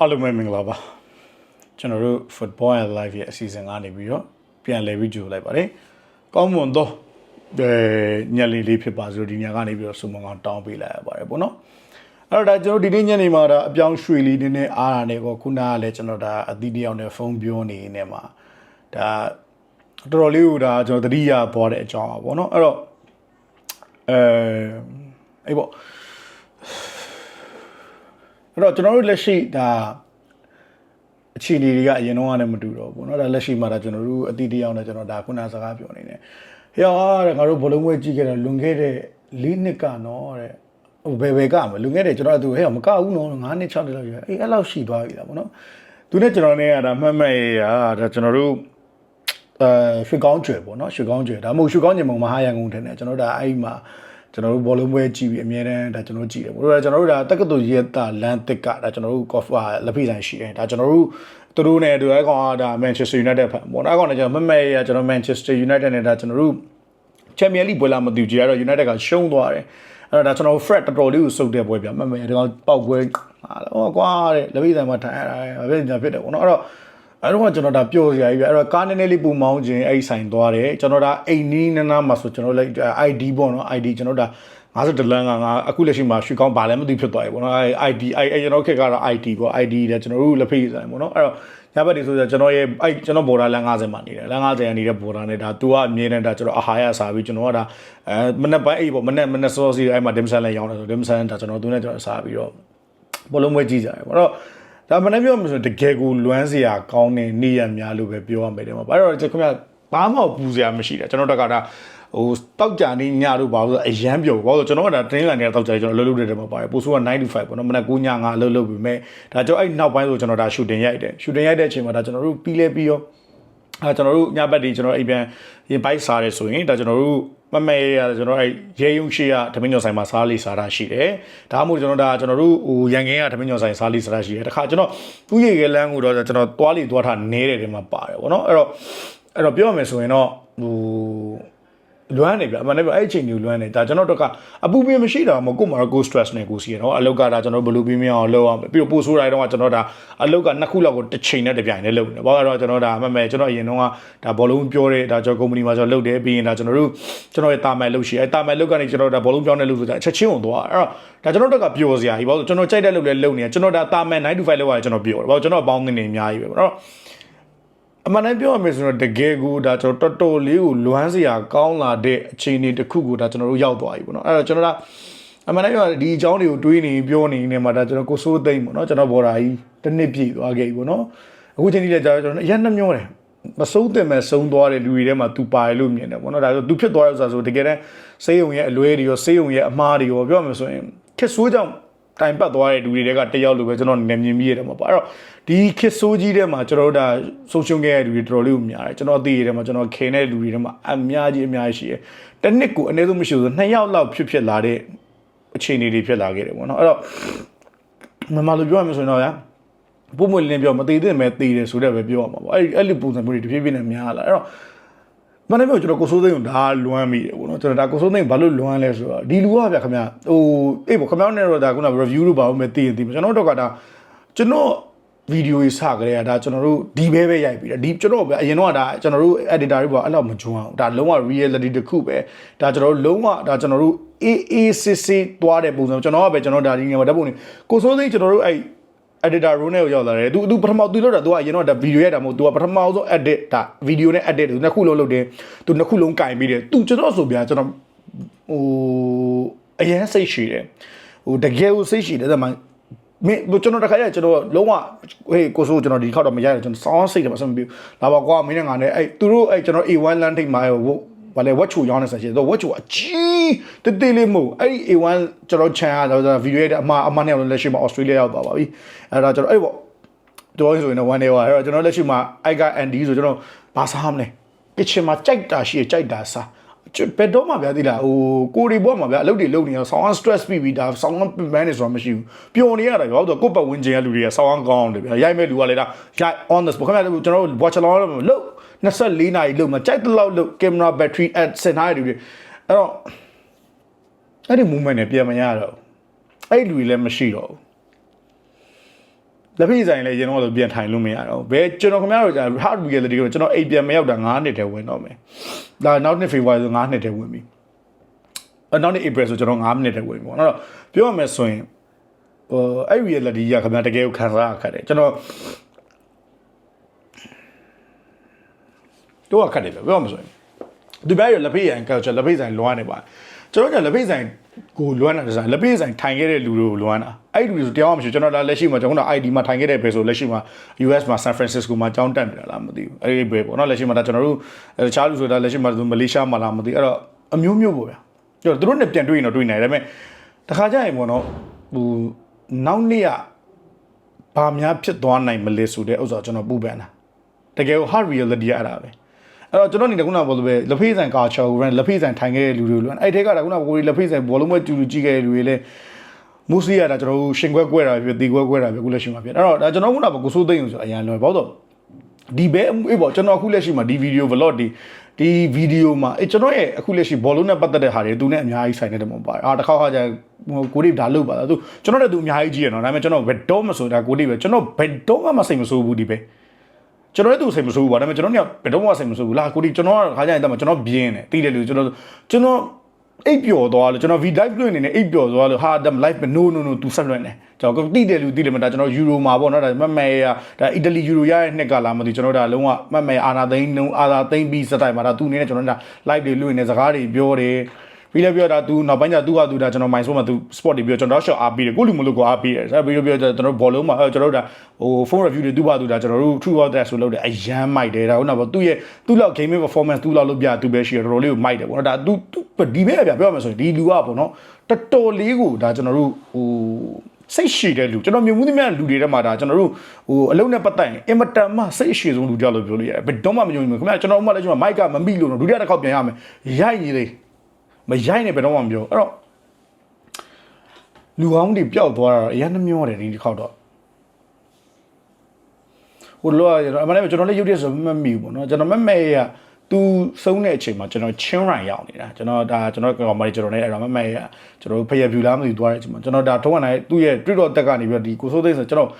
အားလုံးပဲမင်္ဂလာပါကျွန်တော်တို့ Football and Live ရဲ့အစီအစဉ်ကနေပြီးတော့ပြန်လည်ပြီးကြိုလိုက်ပါတယ်ကောင်းမွန်သောအဲညက်လေးလေးဖြစ်ပါစို့ဒီညကနေပြီးတော့စုံမကောင်းတောင်းပေးလိုက်ရပါတယ်ပေါ့နော်အဲ့တော့ဒါကျွန်တော်ဒီနေ့ညနေမှာဒါအပြောင်းရွှေလေးနည်းနည်းအားရနေကောခုနကလည်းကျွန်တော်ဒါအသီးတယောက်နဲ့ဖုန်းပြောနေနေမှာဒါတော်တော်လေးကိုဒါကျွန်တော်သတိရပေါ်တဲ့အကြောင်းပါပေါ့နော်အဲ့တော့အဲအဲ့ပေါ့ အဲ့တော့ကျွန်တော်တို့လက်ရှိဒါအခြေအနေတွေကအရင်တော့ကနေမတူတော့ဘူးเนาะဒါလက်ရှိမှာဒါကျွန်တော်တို့အတိတ်တရားနဲ့ကျွန်တော်ဒါခုနစကားပြောနေတယ်ဟေ့ဟာတဲ့ငါတို့ဘလုံးပွဲကြည့်ခဲ့တာလွန်ခဲ့တဲ့၄နှစ်ကနော်တဲ့ဟိုဘယ်ဘယ်ကမလွန်ခဲ့တဲ့ကျွန်တော်တို့ဟဲ့မကဘူးနော်9နှစ်6နှစ်လောက်ရအေးအဲ့လောက်ရှိသွားပြီလားဗောနော်သူနဲ့ကျွန်တော်နဲ့ကဒါမှတ်မှတ်ရရဒါကျွန်တော်တို့အဲရွှေကောင်းကျွယ်ပေါ့နော်ရွှေကောင်းကျွယ်ဒါမှမဟုတ်ရွှေကောင်းညမုံမဟာရန်ကုန်ထင်တယ်ကျွန်တော်ဒါအဲ့ဒီမှာ ကျွန်တော်တို့ဘောလုံးပွဲကြည့်ပြီးအမြဲတမ်းဒါကျွန်တော်ကြည့်တယ်ဘို့တော့ကျွန်တော်တို့ဒါတက္ကသိုလ်ရဲတာလန်တစ်ကဒါကျွန်တော်တို့ coffee လက်ဖိဆိုင်ရှိတယ်ဒါကျွန်တော်တို့သူတို့နဲ့သူအဲ့ကောင်ကဒါ Manchester United ဖန်ပေါ့နော်အဲ့ကောင်နဲ့ကျွန်တော်မမဲရကျွန်တော် Manchester United နဲ့ဒါကျွန်တော်တို့ Champions League ပွဲလာမသိဘူးကြည်ရတော့ United ကရှုံးသွားတယ်အဲ့တော့ဒါကျွန်တော် Fred တော်တော်လေးကိုစုပ်တဲ့ပွဲပြမမဲဒီကောင်ပောက်ပွဲဟာဟောကွာတဲ့လက်ဖိဆိုင်မှာထိုင်ရတာပဲဖြစ်နေတာဖြစ်တယ်ပေါ့နော်အဲ့တော့ အဲ့တော့ကျွန်တော်ဒါပျော်စရာကြီးပဲအဲ့တော့ကားနည်းနည်းလေးပူမောင်းခြင်းအဲ့ဆိုင်သွားတယ်ကျွန်တော်ဒါအိမ်နီးနနာမှာဆိုကျွန်တော်လိုက် ID ပေါ့နော် ID ကျွန်တော်ဒါ50လမ်းကငါအခုလက်ရှိမှာရွှေကောင်းဘာလဲမသိဖြစ်သွားပြီပေါ့နော်အဲ ID အဲကျွန်တော်ခက်ကတော့ ID ပေါ့ ID တဲ့ကျွန်တော်တို့လက်ဖိဆိုင်ပေါ့နော်အဲ့တော့ညဘက်ဒီဆိုကျွန်တော်ရဲ့အဲကျွန်တော် border လမ်း50မှာနေတယ်လမ်း50ကနေနေတဲ့ border နဲ့ဒါ तू ကအမြဲတမ်းဒါကျွန်တော်အဟာရစားပြီးကျွန်တော်ကဒါအဲမနေ့ပိုင်းအဲ့ပေါ့မနေ့မနေ့စောစီအဲ့မှာ Dimson လည်းရောင်းတယ်ဆို Dimson ဒါကျွန်တော်သူနဲ့ကျွန်တော်စားပြီးတော့ဘောလုံးပွဲကြည့်ကြတယ်ပေါ့တော့ ဒါမနေ့ပြောမှဆိုတကယ်ကိုလွမ်းစရာကောင်းတဲ့နေရများလို့ပဲပြောရမယ်တဲ့မှာဘာလို့လဲခင်ဗျဘာမှပူစရာမရှိတယ်ကျွန်တော်တက်ကဒါဟိုတောက်ကြနေညတို့ဘာလို့အရန်ပြုတ်ဘာလို့ကျွန်တော်ကဒါတင်းလန်နေတဲ့တောက်ကြကျွန်တော်လှုပ်လှုပ်တဲ့မှာပါတယ်ပိုဆိုက95ပေါ့နော်မနက်9ည9လှုပ်လှုပ်ပြီးမဲ့ဒါကျွန်တော်အဲ့နောက်ပိုင်းဆိုကျွန်တော်ဒါရှူတင်ရိုက်တယ်ရှူတင်ရိုက်တဲ့အချိန်မှာဒါကျွန်တော်တို့ပြီးလဲပြီးရော အဲကျွန်တော်တို့ညဘက်ဒီကျွန်တော်အိမ်ပြန်ရင်ပိုက်စားတယ်ဆိုရင်ဒါကျွန်တော်တို့မမဲရကျွန်တော်အဲရဲယုံရှိရဓမင်းညော်ဆိုင်မှာစားလေးစားတာရှိတယ်ဒါမှမဟုတ်ကျွန်တော်ဒါကျွန်တော်တို့ဟိုရန်ကင်းကဓမင်းညော်ဆိုင်စားလေးစားတာရှိတယ်တခါကျွန်တော်ဥယေကလန်းကိုတော့ကျွန်တော်သွားလေးသွားထားနဲတယ်ဒီမှာပါတယ်ဗောနော်အဲ့တော့အဲ့တော့ပြောရမယ်ဆိုရင်တော့ဟို လွမ်းနေပြအမှန်တကယ်အဲ့အချိန်ကြီးလွမ်းနေဒါကျွန်တော်တို့ကအပူပင်မရှိတာမဟုတ်ကိုမှာကို stress နဲ့ကိုစီရတော့အလောက်ကဒါကျွန်တော်ဘလူးပင်းမအောင်လောက်အောင်ပြီးတော့ပို့ဆိုးတိုင်းတော့ကျွန်တော်ဒါအလောက်ကနှစ်ခုလောက်ကိုတစ်ချိန်နဲ့တစ်ပြိုင်နဲ့လုပ်နေဘာလို့တော့ကျွန်တော်ဒါအမှန်ပဲကျွန်တော်အရင်တော့ဒါဘောလုံးပြောတဲ့ဒါကျွန်တော်ကုမ္ပဏီမှာကျွန်တော်လုပ်တယ်ပြီးရင်ဒါကျွန်တော်တို့ကျွန်တော်ရဲ့တာမန်လုပ်ရှိအဲတာမန်လုပ်ကနေကျွန်တော်ဒါဘောလုံးပြောင်းတဲ့လုပ်ဆိုတာအချက်ချင်းဝင်သွားအဲ့တော့ဒါကျွန်တော်တို့ကပျော်စရာကြီးဘာလို့ကျွန်တော်ကြိုက်တဲ့လုပ်လဲလုပ်နေကျွန်တော်ဒါတာမန်9 to 5လောက်ရတယ်ကျွန်တော်ပျော်တယ်ဘာလို့ကျွန်တော်အပေါင်းအသင်းတွေအများကြီးပဲပေါ့နော် အမှန်တမ်းပြောရမယ်ဆိုတော့တကယ်ကိုဒါကျွန်တော်တော်တော်လေးကိုလွမ်းစရာကောင်းလာတဲ့အခြေအနေတစ်ခုကိုဒါကျွန်တော်တို့ရောက်သွားပြီပေါ့နော်အဲ့တော့ကျွန်တော်ကအမှန်တမ်းပြောဒီအကြောင်းတွေကိုတွေးနေပြောနေနေမှာဒါကျွန်တော်ကိုစိုးသိမ့်ပေါ့နော်ကျွန်တော်ဘော်ဒါကြီးတစ်နှစ်ပြည့်သွားခဲ့ပြီပေါ့နော်အခုချိန်ကြီးလည်းကြာကျွန်တော်အရင်နှမျောတယ်မဆုံးတင်မဲ့ဆုံးသွားတဲ့လူတွေထဲမှာ तू ပါတယ်လို့မြင်တယ်ပေါ့နော်ဒါဆို तू ဖြစ်သွားရဆိုတာဆိုတကယ်တမ်းစေးုံရဲ့အလွဲတွေရောစေးုံရဲ့အမားတွေရောပြောမှဆိုရင်ခက်ဆိုးကြောင့် တိုင်ပတ်သွားတဲ့လူတွေကတယောက်လိုပဲကျွန်တော်နည်းမြင်မိရတယ်မှာပေါ့အဲ့တော့ဒီခစ်ဆိုးကြီးထဲမှာကျွန်တော်တို့ဒါဆုံးရှုံးခဲ့တဲ့လူတွေတော်တော်လေးကိုများတယ်ကျွန်တော်သိရတယ်မှာကျွန်တော်ခင်တဲ့လူတွေထဲမှာအများကြီးအများကြီးရှိတယ်တစ်နှစ်ကိုအနည်းဆုံးမရှိဘူးဆိုနှစ်ယောက်လောက်ဖြစ်ဖြစ်လာတဲ့အခြေအနေတွေဖြစ်လာခဲ့တယ်ပေါ့နော်အဲ့တော့မမလိုပြောရမယ်ဆိုရင်တော့ဗျာပုံမွေလင်းပြောမသေးတဲ့မဲ့သေးတယ်ဆိုတော့ပဲပြောရမှာပေါ့အဲ့အဲ့လိုပုံစံမျိုးတွေတဖြည်းဖြည်းနဲ့များလာအဲ့တော့ မနေ့ကကျွန်တော်ကိုစိုးသိန်းကိုဒါလွမ်းမိတယ်ပေါ့နော်ကျွန်တော်ဒါကိုစိုးသိန်းဘာလို့လွမ်းလဲဆိုတော့ဒီလူကဗျခင်ဗျဟိုအေးပေါ့ခင်ဗျားနဲ့တော့ဒါခုန review လို့ပါဦးမဲ့သိရင်သိမှာကျွန်တော်တို့ကဒါကျွန်တော်ဗီဒီယိုကြီးစကြရတာကျွန်တော်တို့ဒီဘဲပဲရိုက်ပြီးတာဒီကျွန်တော်အရင်တော့ဒါကျွန်တော်တို့ editor တွေပေါ့အဲ့လောက်မကြွအောင်ဒါလုံးဝ reality တစ်ခုပဲဒါကျွန်တော်တို့လုံးဝဒါကျွန်တော်တို့ AACC သွားတဲ့ပုံစံကျွန်တော်ကပဲကျွန်တော်ဒါဒီငယ်မှာဓာတ်ပုံနေကိုစိုးသိန်းကျွန်တော်တို့အဲ့ editor room နဲ့ကိုရောက်လာတယ်။ तू तू ပထမ तू လောက်တာ तू ကအရင်တော့ဒါ video ရိုက်တာမဟုတ် तू ကပထမဆုံး edit ဒါ video နဲ့ edit သူနှစ်ခုလုံးလုပ်တယ်။ तू နှစ်ခုလုံးကင်ပြီးတယ်။ तू ကျွန်တော်ဆိုပြကျွန်တော်ဟိုအရင်စိတ်ရှိတယ်။ဟိုတကယ်ကိုစိတ်ရှိတယ်ဒါမှမင်းကျွန်တော်တခါကျကျွန်တော်လုံးဝဟေးကိုဆိုကျွန်တော်ဒီခောက်တော့မရရကျွန်တော်စောင်းစိတ်တယ်မဆက်မပြဘူး။လာပါကွာမင်းနဲ့ငါနဲ့အဲ့သူတို့အဲ့ကျွန်တော် A1 land ထိပ်မှာဟို ဘာလဲဝက်ချူရောင်းနေဆက်ရှိတော့ဝက်ချူအကြီးတတိလေးမို့အဲ့ဒီ A1 ကျွန်တော်ချန်ရတော့ဗီဒီယိုရဲ့အမှားအမှားနဲ့လက်ရှိမှာ Australia ရောက်သွားပါပြီအဲ့ဒါကျွန်တော်အဲ့ပေါ့တော်ဆိုရင်တော့ one day ပါအဲ့တော့ကျွန်တော်လက်ရှိမှာအိုက်က ND ဆိုကျွန်တော်ဘာစားမလဲ kitchen မှာကြိုက်တာရှိကြိုက်တာစားဘယ်တော့မှဗျာသိလားဟိုကိုရီဘောမှာဗျာအလုပ်တွေလုပ်နေတော့ဆောင်းအောင် stress ပြီးပြီးဒါဆောင်းအောင်ပင်ပန်းနေဆိုတာမရှိဘူးပျော်နေရတာရောတော့ကိုယ့်ပတ်ဝန်းကျင်ကလူတွေကဆောင်းအောင်ကောင်းတယ်ဗျာရိုက်မဲ့လူကလည်းဒါရိုက် on the spot ခင်ဗျာကျွန်တော်တို့ watch along လို့ 24နာရီလုံးမှာကြိုက်တဲ့လောက်လို့ camera battery at စင်ထားရတူတွေအဲ့တော့အဲ့ဒီ movement နဲ့ပြန်မရတော့အဲ့ဒီလူတွေလည်းမရှိတော့ဘူးလက်ဖိဆိုင်လည်းရင်တော့ဆိုပြန်ထိုင်လို့မရတော့ဘယ်ကျွန်တော်ခင်ဗျားတို့ကြာ hard reality ကိုကျွန်တော်အိမ်ပြန်မရောက်တာ9နှစ်တည်းဝင်တော့မယ်ဒါနောက်နှစ် February ဆို9နှစ်တည်းဝင်ပြီအနောက်နှစ် April ဆိုကျွန်တော်9မိနစ်တည်းဝင်ပြီပေါ့နော်ပြောရမယ်ဆိုရင်ဟိုအဲ့ reality ကခင်ဗျားတကယ်ကိုခံစားရခက်တယ်ကျွန်တော် တော့ခက်တယ်ပြောပြောမှဆိုရင်ဒီဘက်ရလက်ဖေးရန် culture လက်ဖေးဆိုင်လွမ်းနေပါကျွန်တော်ကလက်ဖေးဆိုင်ကိုလွမ်းတာဆိုလက်ဖေးဆိုင်ထိုင်ခဲ့တဲ့လူတွေကိုလွမ်းတာအဲ့ဒီလူတွေဆိုတရားမှမရှိကျွန်တော်လက်ရှိမှာကျွန်တော်က ID မှာထိုင်ခဲ့တဲ့ပဲဆိုလက်ရှိမှာ US မှာ San Francisco မှာကြောင်းတက်နေတာလားမသိဘူးအဲ့ဒီပဲပေါ့နော်လက်ရှိမှာဒါကျွန်တော်တို့တခြားလူဆိုတာလက်ရှိမှာမလေးရှားမှာလားမသိအဲ့တော့အမျိုးမျိုးပေါ့ဗျာကျွန်တော်တို့နဲ့ပြန်တွေ့ရင်တော့တွေ့နိုင်တယ်ဒါပေမဲ့တခါကျရင်ပေါ့နော်ဟိုနောက်နေ့ကဘာများဖြစ်သွားနိုင်မလဲဆိုတဲ့ဥစ္စာကျွန်တော်ပူပန်တာတကယ်ကို hard reality အဲ့ဒါပဲ အဲ့တော့ကျွန်တော်နေခုနကပြောလို့ပဲလက်ဖေးဆိုင်ကာချာကိုလက်ဖေးဆိုင်ထိုင်ခဲ့တဲ့လူတွေလို့အဲ့ထဲကခုနကကိုရီလက်ဖေးဆိုင်ဘောလုံးပွဲကျူလူကြည့်ခဲ့တဲ့လူတွေလည်းမူစီရတာကျွန်တော်တို့ရှင်ခွဲကွဲတာဖြစ်တီခွဲကွဲတာဖြစ်အခုလက်ရှိမှာဖြစ်အဲ့တော့ဒါကျွန်တော်ခုနကကိုစိုးသိန်းဆိုအရန်လွယ်ပေါ့တော့ဒီဘဲအေးပေါ့ကျွန်တော်အခုလက်ရှိမှာဒီဗီဒီယို vlog ဒီဒီဗီဒီယိုမှာအဲကျွန်တော်ရဲ့အခုလက်ရှိဘောလုံးနဲ့ပတ်သက်တဲ့ဟာတွေသူနဲ့အများကြီးဆိုင်နေတယ်မဟုတ်ပါဘူးအာတစ်ခါခါကျဟိုကိုရီဒါလုတ်ပါလားသူကျွန်တော်တို့သူအများကြီးကြီးရနော်ဒါပေမဲ့ကျွန်တော်ဘယ်တော့မဆိုတာကိုရီပဲကျွန်တော်ဘယ်တော့မှစိတ်မဆိုးဘူးဒီပဲ ကျွန်တော်လည်းသူစိတ်မဆိုးဘူးပါဒါပေမဲ့ကျွန်တော်ကဘယ်တော့မှစိတ်မဆိုးဘူးလားကိုရီကျွန်တော်ကခါကျရင်တက်မှာကျွန်တော်ပြင်းတယ်တီးတယ်လူကျွန်တော်ကျွန်တော်အိပ်ပျော်သွားလို့ကျွန်တော် V live လွှင့်နေနေအိပ်ပျော်သွားလို့ဟာဒမ် live no no no သူဆက်လွှင့်တယ်ကျွန်တော်တိတယ်လူတိတယ်မတာကျွန်တော်ယူရိုမှာပေါ့နော်ဒါမမဲရဒါအီတလီယူရိုရရဲ့နှစ်ကလာမသိကျွန်တော်ဒါလုံးဝမမဲအာနာသိန်းလုံးအာနာသိန်းပြီးစတိုင်မှာဒါသူအနေနဲ့ကျွန်တော်ဒါ live တွေလွှင့်နေစကားတွေပြောတယ် ပြီးလည်းပြောတာ तू နောက်ပိုင်းကျ तू က तू ဒါကျွန်တော် mindset မှာ तू sport တွေပြောကျွန်တော် shot အားပေးတယ်ကိုလူမလို့ကိုအားပေးတယ်ဆက်ပြီးတော့ပြောကျွန်တော်ဘောလုံးမှာကျွန်တော်တို့ဒါဟို phone review တွေ तू ပါ तू ဒါကျွန်တော်တို့ true or that ဆိုလုပ်တယ်အရန်မိုက်တယ်ဒါဟုတ်နော်သူ့ရဲ့သူ့လောက် gaming performance သူ့လောက်လုပ်ပြ तू ပဲရှိရတော်တော်လေးကိုမိုက်တယ်ပေါ့နော်ဒါ तू ဒီမဲ့ပြပြောရမယ်ဆိုရင်ဒီလူကပေါ့နော်တော်တော်လေးကိုဒါကျွန်တော်တို့ဟိုစိတ်ရှိတဲ့လူကျွန်တော်မြင်မှုသမျှလူတွေထဲမှာဒါကျွန်တော်တို့ဟိုအလုံးနဲ့ပတ်သက်ရင်အင်မတန်မှစိတ်အရှိဆုံးလူကြလို့ပြောလို့ရတယ်ဘယ်တော့မှမယုံဘူးခင်ဗျာကျွန်တော်ဥမာလည်းကျွန်တော်မိုက်ကမမိလို့တော့ဒုတိယတစ်ခေါက်ပြန်ရမယ်ရိုက်နေလေ မရိုက်နေဘယ်တော့မှမပြောအဲ့တော့လူကောင်းတွေပျောက်သွားတာတော့အရင်နှမျောတယ်ဒီတစ်ခေါက်တော့ဟိုလောကအမှန်တကယ်ကျွန်တော်လည်းရုပ်ရည်ဆိုမမိဘူးပေါ့နော်ကျွန်တော်မမဲရ သူဆုံးတဲ့အချိန်မှာကျွန်တော်ချင်းရိုင်ရောက်နေတာကျွန်တော်ဒါကျွန်တော်ကောင်မလေးကျွန်တော်လည်းအဲ့တော့မမဲရကျွန်တော်ဖယက်ဖြူလားမသိသွားတဲ့အချိန်မှာကျွန်တော်ဒါထုံးရနိုင်သူ့ရဲ့တွေ့တော့တက်ကနေပြီးတော့ဒီကိုစိုးသိန်းဆိုကျွန်တော်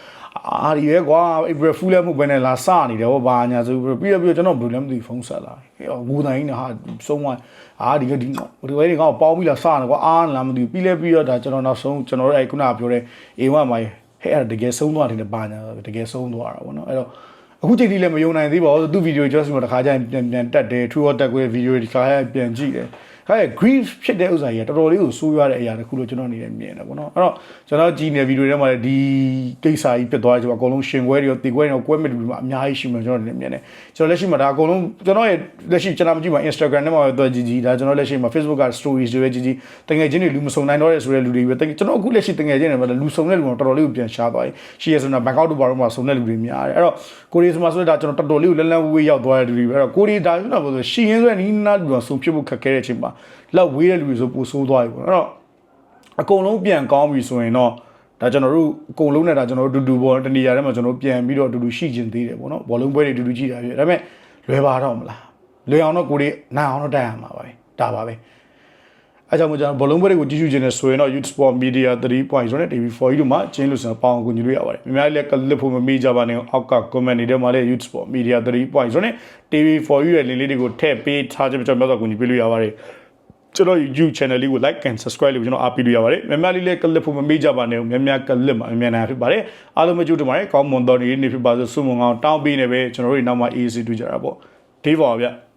အာဒီရဲကွာ April Fool လည်းမဟုတ်ဘဲနဲ့လာစနေတယ်ဟောဘာညာဆိုပြီးတော့ပြီးတော့ကျွန်တော်ဘယ်လိုလဲမသိဖုန်းဆက်လာဟဲ့ငိုတိုင်းနဲ့ဟာဆုံးသွားအာဒီကဒီဒီဝဲတွေကောင်ပေါင်းပြီးလာစနေကွာအားလားမသိပြီးလဲပြီးတော့ဒါကျွန်တော်နောက်ဆုံးကျွန်တော်တို့အဲ့ခုနကပြောတဲ့အေဝမ်မိုင်းဟဲ့အဲ့တကယ်ဆုံးသွားတယ်ဘာညာတကယ်ဆုံးသွားတာပေါ့နော်အဲ့တော့ အခုချိန်ထိလည်းမယုံနိုင်သေးပါဘူးသူဗီဒီယို just မှာတစ်ခါကျရင်ပြန်ပြန်တက်တယ် true or တက်ကွဲဗီဒီယိုဒီခါကျပြန်ကြည့်တယ် ခါကျ grief ဖြစ်တဲ့ဥစ္စာကြီးကတော်တော်လေးကိုဆိုးရွားတဲ့အရာတစ်ခုလို့ကျွန်တော်အနေနဲ့မြင်တယ်ပေါ့နော်အဲ့တော့ကျွန်တော်ကြည့်နေတဲ့ဗီဒီယိုထဲမှာလည်းဒီကိစ္စကြီးဖြစ်သွားတယ်ကျွန်တော်အကုန်လုံးရှင်ခွဲတွေရောတီခွဲတွေရောကွဲမဲ့တူတွေမှာအများကြီးရှိမှကျွန်တော်အနေနဲ့မြင်တယ်ကျွန်တော်လက်ရှိမှာဒါအကုန်လုံးကျွန်တော်ရဲ့လက်ရှိကျွန်တော်မကြည့်မှာ Instagram ထဲမှာတော့ကြည့်ကြည့်ဒါကျွန်တော်လက်ရှိမှာ Facebook က stories တွေပဲကြည့်ကြည့်တကယ်ချင်းတွေလူမစုံနိုင်တော့တဲ့ဆိုတဲ့လူတွေပဲကျွန်တော်အခုလက်ရှိတကယ်ချင်းတွေမှာလူစုံတဲ့လူကတော့တော်တော်လေးကိုပြန်ရှားသွားပြီရှိရဆိုတော့ Bangkok တို့ဘာလို့မှစုံတဲ့လူတွေများတယ်အဲ့တော့ကိုရီးမှာဆိုတော့ဒါကျွန်တော်တော်တော်လေးကိုလန်းလန်းဝေးဝေးရောက်သွားတဲ့လူတွေပဲအဲ့တော့ကိုရီးဒါဆိုတော့ရှီရင်းဆိုတဲ့နီးနားလူကစုံဖြစ်ဖို့ခက်ခဲတဲ့အချိန်မှာလောက်ဝေးတဲ့လူတွေဆိုပိုဆိုးသွားပြီပေါ့အဲ့တော့အကုန်လုံးပြန်ကောင်းပြီဆိုရင်တော့ဒါကျွန်တော်တို့အကုန်လုံးနဲ့ဒါကျွန်တော်တို့တူတူပေါ့တနေရာထဲမှာကျွန်တော်တို့ပြန်ပြီးတော့တူတူရှိကျင်သေးတယ်ပေါ့နော်ဘောလုံးပွဲတွေတူတူကြည့်တာပြည့်ဒါပေမဲ့လွယ်ပါတော့မလားလွယ်အောင်တော့ကိုရီနိုင်အောင်တော့တိုက်ရမှာပါပဲဒါပါပဲအဲကြောင့်မို့ကျွန်တော်ဘောလုံးပွဲတွေကိုကြည့်ရှုခြင်းနဲ့ဆိုရင်တော့ Youth Sport Media 3.0နဲ့ TV4 တို့မှာကျင်းလို့ဆိုတော့ပေါအောင်ကူညီလို့ရပါတယ်။များများလည်းကလစ်ဖို့မမေ့ကြပါနဲ့အောက်က comment တွေထဲမှာလည်း Youth Sport Media 3.0နဲ့ TV4 ရဲ့ link လေးတွေကိုထည့်ပေးထားခြင်းကျွန်တော်များစွာကူညီပေးလို့ရပါတယ်။ ကျွန်တော် YouTube channel လေးကို like and subscribe လုပ်ကျွန်တော်အားပေးလို့ရပါတယ်။များများလေးလည်းကလစ်ဖို့မမေ့ကြပါနဲ့များများကလစ်မှာအမြန်နိုင်ဖြစ်ပါတယ်။အားလုံးမကြိုးတင်ပါတယ်။ကောင်းမွန်တော်နေနေဖြစ်ပါစေဆုမွန်ကောင်းတောင်းပေးနေပဲကျွန်တော်တို့နောက်မှ easy တွေ့ကြတာပေါ့။ဒီပါဗျ။